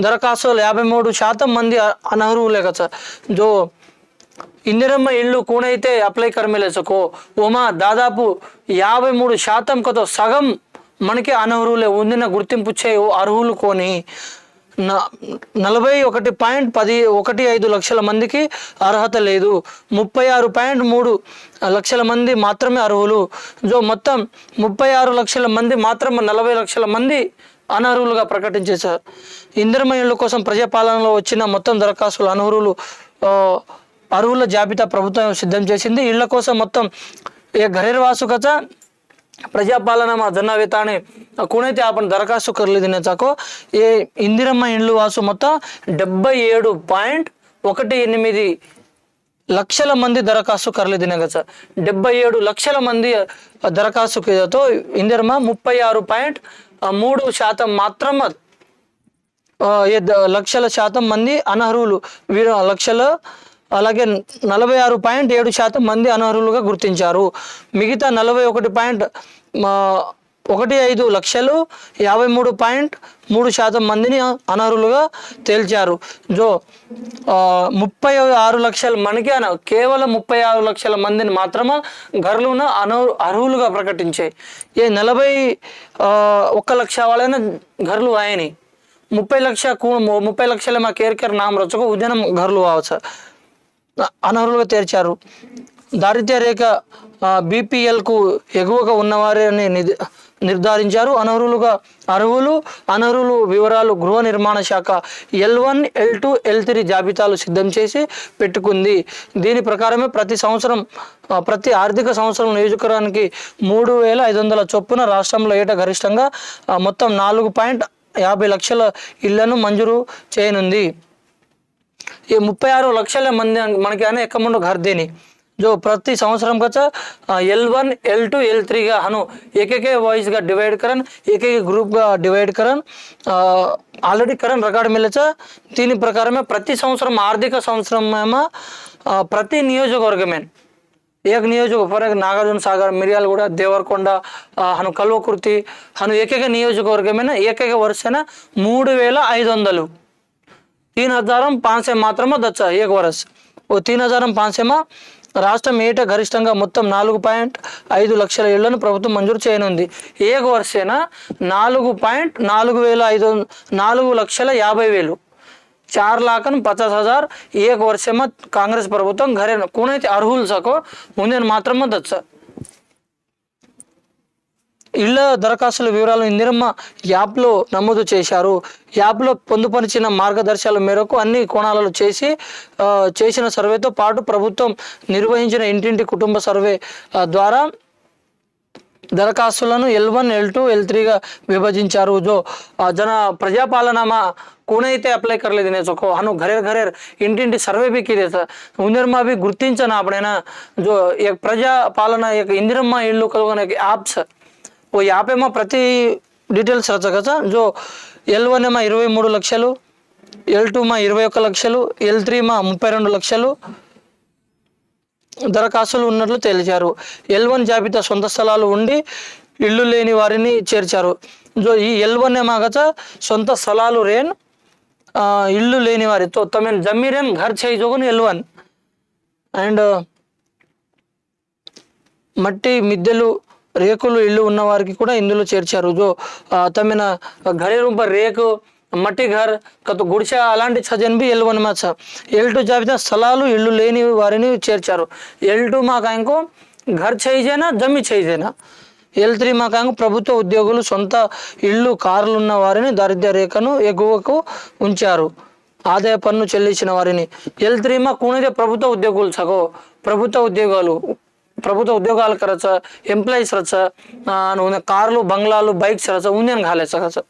దరఖాస్తులు యాభై మూడు శాతం మంది అనర్హులే కదా సార్. జో ఇందిరమ్మ ఇల్లు కూనైతే అప్లై కర్మిలే ఉమా దాదాపు యాభై మూడు శాతం కొత్త సగం మనకి అనర్హులే ఉందిన గుర్తింపు చే అర్హులు కొని న- నలభై ఒకటి పాయింట్ పది ఒకటి ఐదు లక్షల మందికి అర్హత లేదు. ముప్పై ఆరు పాయింట్ మూడు లక్షల మంది మాత్రమే అర్హులు. జో మొత్తం ముప్పై ఆరు లక్షల మంది మాత్రమే నలభై లక్షల మంది అనర్హులుగా ప్రకటించేశారు ఇంద్రమయుల కోసం ప్రజాపాలనలో వచ్చిన మొత్తం దరఖాస్తులు అనర్హులు అర్హుల జాబితా ప్రభుత్వం సిద్ధం చేసింది. ఇళ్ళ కోసం మొత్తం ఏ గరేర్వాసుకత ప్రజాపాలన జనవేత అని కొనైతే ఆపన దరఖాస్తు కర్లేదు నేతకు ఏ ఇందిరమ్మ ఇండ్లు వాసు మొత్తం డెబ్బై ఏడు పాయింట్ ఒకటి ఎనిమిది లక్షల మంది దరఖాస్తు కర్లేదు సార్. డెబ్బై ఏడు లక్షల మంది దరఖాస్తు ఇందిరమ్మ ముప్పై ఆరు పాయింట్ మూడు శాతం మాత్రం ఆ, లక్షల శాతం మంది అనర్హులు. వీరు లక్షల అలాగే నలభై ఆరు పాయింట్ ఏడు శాతం మంది అనర్హులుగా గుర్తించారు. మిగతా నలభై ఒకటి పాయింట్ మా, ఒకటి ఐదు లక్షలు యాభై మూడు పాయింట్ మూడు శాతం మందిని అనర్హులుగా తేల్చారు. జో ముప్పై ఆరు లక్షల మనకి అన కేవలం ముప్పై ఆరు లక్షల మందిని మాత్రమే గర్లున అన అర్హులుగా ప్రకటించాయి. ఏ నలభై ఒక్క లక్ష వాళ్ళైన గర్లు ఆయని. ముప్పై లక్ష కూ ముప్పై లక్షల మా కేర్ కేర్ నామ రచకు ఉద్యనం గర్లు కావచ్చు అనర్హులుగా తేల్చారు. దారిద్ర్య రేఖ బీపీఎల్కు ఎగువగా ఉన్నవారిని నిధి నిర్ధారించారు. అనర్హులుగా అర్హులు అనర్హులు వివరాలు గృహ నిర్మాణ శాఖ L one L two L three జాబితాలు సిద్ధం చేసి పెట్టుకుంది. దీని ప్రకారమే ప్రతి సంవత్సరం ప్రతి ఆర్థిక సంవత్సరం నియోజకవర్గానికి మూడు వేల ఐదు వందల చొప్పున రాష్ట్రంలో ఏటా గరిష్టంగా మొత్తం నాలుగు పాయింట్ యాభై లక్షల ఇళ్ళను మంజూరు చేయనుంది. ఈ ముప్పై ఆరు లక్షల మంది మనకి అనే ఎక్కముండు ఘర్దేని जो ప్రతి సంవత్సరం का L one L two L three का हनु एक एक वाइज का डिवाइड करन एक एक డివైడ్ కరన్ ఆల్రెడీ కరెంట్ రికార్డు మిలిచ దీని ప్రకారమే ప్రతి సంవత్సరం ఆర్థిక సంవత్సరం సంవత్సరమేమో ప్రతి నియోజకవర్గమే ఏక నియోజకవర్గ నాగార్జున సాగర్ మిర్యాలగూడ దేవరకొండ హను కల్వకుర్తి హను ఏకైక నియోజకవర్గమైన ఏకైక వరుసైన మూడు వేల ఐదు వందలు తీన్ హజారం పాన్సే మాత్రమే దచ్చ ఏక వరస్ ఓ తీన్ హజారం పాన్సేమా రాష్ట్రం ఏటా గరిష్టంగా మొత్తం నాలుగు పాయింట్ ఐదు లక్షల ఇళ్ళను ప్రభుత్వం మంజూరు చేయనుంది. ఏక వర్షేన నాలుగు పాయింట్ నాలుగు వేల ఐదు నాలుగు లక్షల యాభై వేలు. చార్ लाख పచాస్ హజార్ ఏక वर्ष కాంగ్రెస్ ప్రభుత్వం प्रभुत्व घरे అర్హులు సకో सको మాత్రమే मात्र ఇళ్ళ దరఖాస్తుల వివరాలను ఇందిరమ్మ యాప్లో నమోదు చేశారు. యాప్లో పొందుపరిచిన మార్గదర్శకాల మేరకు అన్ని కోణాలలో చేసి చేసిన సర్వేతో పాటు ప్రభుత్వం నిర్వహించిన ఇంటింటి కుటుంబ సర్వే ద్వారా దరఖాస్తులను L one L two L త్రీగా విభజించారు. జో జన ప్రజాపాలనామా కూనైతే అప్లై కర్లేదు నేను చొక్కో అను हानो घरेर ఇంటింటి సర్వే सर्वे बी केले इंदिरमा बी गुर्तींचं ना आपण ना యొక్క एक प्रजा पालना एक इंदिरमा ఓ యాపేమో ప్రతి డీటెయిల్స్ రచకచ్చా జో ఎల్ వన్ ఏమో ఇరవై మూడు లక్షలు ఎల్ టూ మా ఇరవై ఒక్క లక్షలు ఎల్ త్రీ మా ముప్పై రెండు లక్షలు దరఖాస్తులు ఉన్నట్లు తేల్చారు. ఎల్ వన్ జాబితా సొంత స్థలాలు ఉండి ఇల్లు లేని వారిని చేర్చారు. జో ఈ ఎల్ వన్ ఏమాగచ సొంత స్థలాలు రేన్ ఇల్లు లేని వారి. తో తమ జమ్మి ఘర్ చేయి జోగుని ఎల్ వన్. అండ్ మట్టి మిద్దెలు రేకులు ఇల్లు ఉన్న వారికి కూడా ఇందులో చేర్చారు. జో తమిన ఘరే రూప రేకు మట్టి ఘర్ కతు గుడిసె అలాంటి సజన్ B L one match L two జాబితా స్థలాలు ఇల్లు లేని వారిని చేర్చారు. ఎల్ టు మాకు ఇంకో ఘర్ చేయిజేనా జమ్మి చేయిజేనా? ఎల్ త్రీ మాకు ప్రభుత్వ ఉద్యోగులు సొంత ఇళ్ళు కార్లు ఉన్న వారిని దారిద్ర్య రేఖను ఎగువకు ఉంచారు. ఆదాయ పన్ను చెల్లించిన వారిని. ఎల్ త్రీ మా కూణిదే ప్రభుత్వ ఉద్యోగులు సగో. ప్రభుత్వ ఉద్యోగాలు ప్రభుత్వ ఉద్యోగాలు కరచ ఎంప్లాయీస్ రచ ఆ, నువ్వు కార్లు బంగ్లాలు బైక్స్ రచ ఉందని घालायचं कसं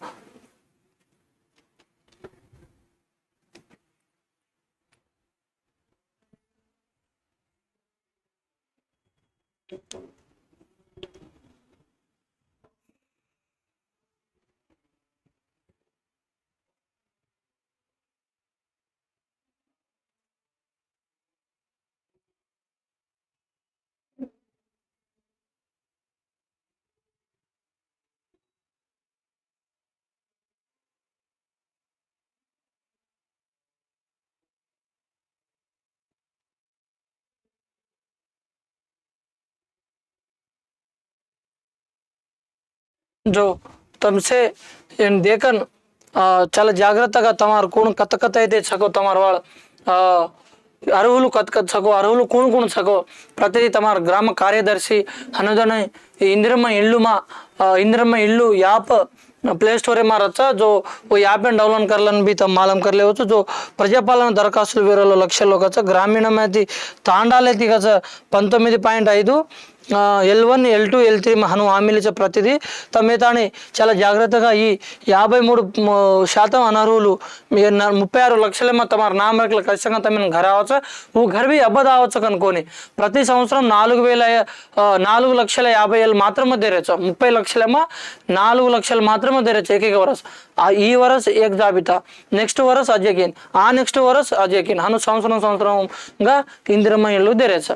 जो తమిసే ఏం దేకన్ చాలా జాగ్రత్తగా తమారు కోణం కథ కథ అయితే సకో తమారు వాళ్ళ అర్హులు కథ కథ సకో అర్హులు కోణు కోణు సకో ప్రతిదీ తమారు గ్రామ కార్యదర్శి అనుదనై ఇందిరమ్మ ఇల్లుమా ఆ, ఇందిరమ్మ ఇల్లు యాప్ प्ले स्टोर है हमारा अच्छा जो वो యాప్ అండ్ డౌన్లోడ్ కర్లని బి తమ మాలం కర్లేవచ్చు जो ప్రజాపాలన దరఖాస్తులు వేరేలో లక్షల్లో కదా గ్రామీణమైతే తాండాలైతే కదా పంతొమ్మిది పాయింట్ ఐదు L one L two L three Hanu హామీలు ఇచ్చే ప్రతిదీ తమేతాని చాలా జాగ్రత్తగా ఈ యాభై మూడు మ- శాతం అనర్హులు మీ న- ముప్పై ఆరు లక్షలేమో తమ నామరికలు ఖచ్చితంగా తమ ఘర అవచ్చు ఓ ఘర్ బి అబ్బద అవచ్చు కనుకొని ప్రతి సంవత్సరం నాలుగు వేల ఆ, నాలుగు లక్షల యాభై లక్షలు మాత్రమే తెరచు. ముప్పై లక్షలేమో నాలుగు లక్షలు మాత్రమే తెరచు ఏకైక వరస్. ఆ ఈ వరస్ ఏక జాబితా. నెక్స్ట్ వరస్ అజయకిన్ ఆ నెక్స్ట్ వరస్ అజయకిన్ అను సంవత్సరం సంవత్సరంగా ఇందిరమ్మ ఇల్లు తెరచు.